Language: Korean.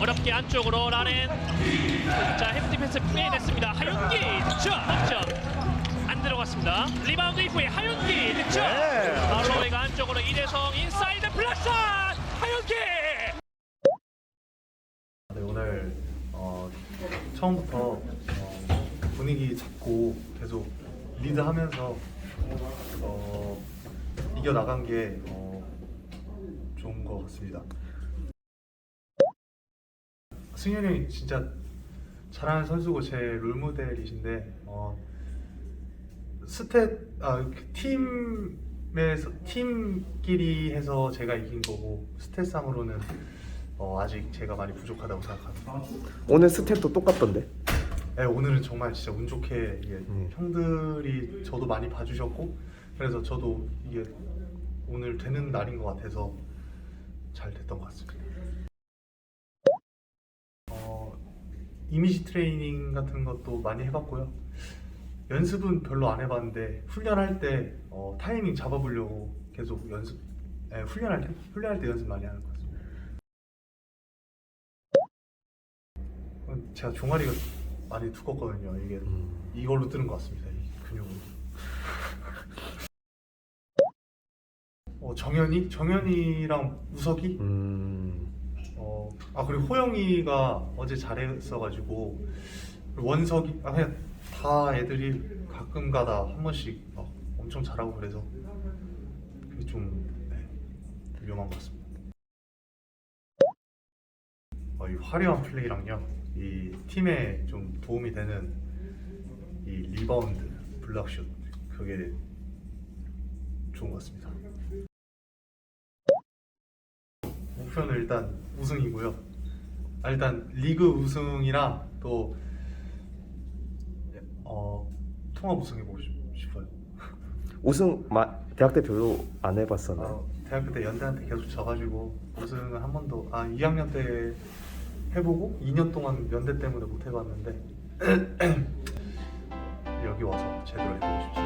안쪽으로 라렌 자 헤드 디펜스 빼냈습니다. 하윤기 득점. 득점. 안 들어갔습니다. 리바운드 이후에 하윤기 득점. 네. 알로웨가 안쪽으로 이대성 인사이드 블락샷. 하윤기! 네, 오늘 어, 처음부터 어, 분위기 잡고 계속 리드하면서 어, 이겨 나간 게 어, 좋은 것 같습니다. 승현이 형이 진짜 잘하는 선수고 제 롤모델이신데 어, 스탯 아, 그 팀에서 팀끼리 해서 제가 이긴 거고 스탯상으로는 어, 아직 제가 많이 부족하다고 생각합니다. 오늘 스텝도 똑같던데. 네, 오늘은 정말 진짜 운 좋게 이게 음. 형들이 저도 많이 봐주셨고 그래서 저도 이게 오늘 되는 날인 것 같아서 잘 됐던 것 같습니다. 이미지 트레이닝 같은 것도 많이 해봤고요. 연습은 별로 안 해봤는데 훈련할 때 어, 타이밍 잡아보려고 계속 연습, 네, 훈련할 때 훈련할 때 연습 많이 하는 것 같습니다. 어, 제가 종아리가 많이 두껍거든요. 이게 음. 이걸로 뜨는 것 같습니다. 이 근육으로. 어, 정현이, 정현이랑 우석이. 음. 어, 아 그리고 호영이가 어제 잘했어가지고 원석이, 아 그냥 다 애들이 가끔가다 한 번씩 막 엄청 잘하고 그래서 그게 좀 네, 위험한 것 같습니다. 어, 이 화려한 플레이랑요, 이 팀에 좀 도움이 되는 이 리바운드, 블락슛 그게 좋은 것 같습니다. 목표는 일단 우승이고요. 아, 일단 리그 우승이랑 또 어, 통합 우승 해보고 싶- 싶어요. 우승 마, 대학 때 별로 안 해봤었나요? 아, 대학교 때 연대한테 계속 져가지고 우승은 한 번도 아 2학년 때 해보고 2년 동안 연대 때문에 못 해봤는데 여기 와서 제대로 해보고 싶습니다.